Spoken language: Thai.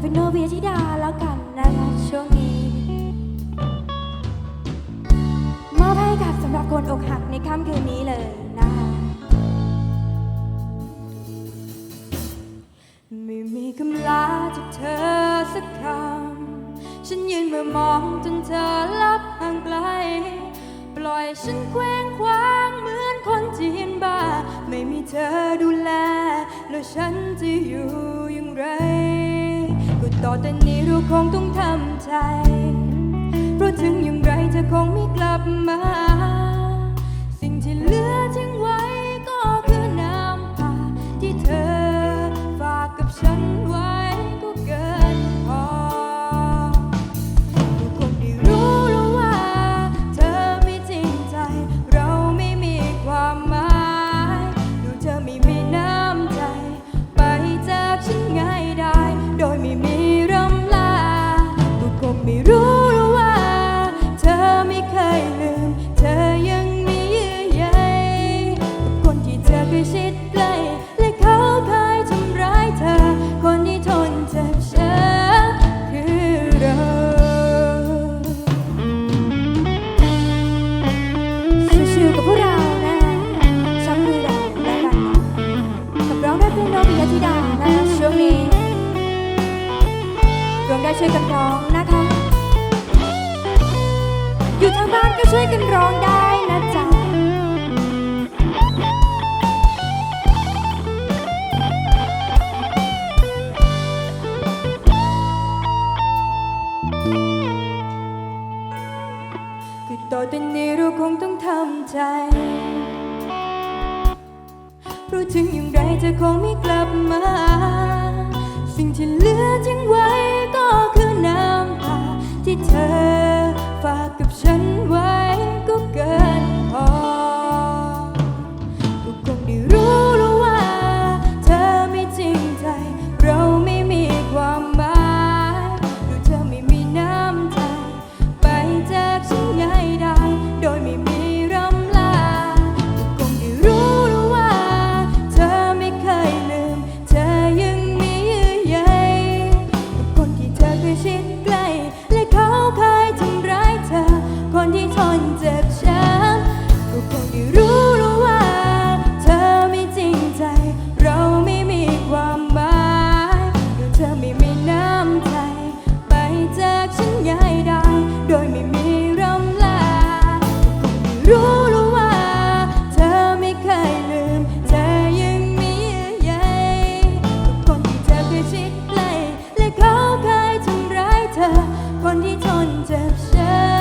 เป็นโนเวียธิดาแล้วกันนะคะช่วงนี้มอบให้กับสำหรับคนอกหักในค่ำคืนนี้เลยนะคะไม่มีคำลาจากเธอสักคำฉันยืนเมื่อมองจนเธอลับห่างไกล ปล่อยฉันเคว้งคว้างเหมือนคนที่เห็นบ้า ไม่มีเธอดูแล แล้วฉันจะอยู่อย่างไร ต่อแต่นี้เราคงต้องทำใจ เพราะถึงอย่างไรเธอคงไม่กลับมา ช่วยกันร้องนะคะ อยู่ทางบ้านก็ช่วยกันร้องได้นะจ๊ะคือต่อแต่นี้เราคงต้องทำใจ เพราะถึงอย่างไรเธอคงไม่กลับมา สิ่งที่เหลือทิ้งไว้ก็ คือน้ำตาที่เธอ ที่เธอ คนที่ทนเจ็บช้ำ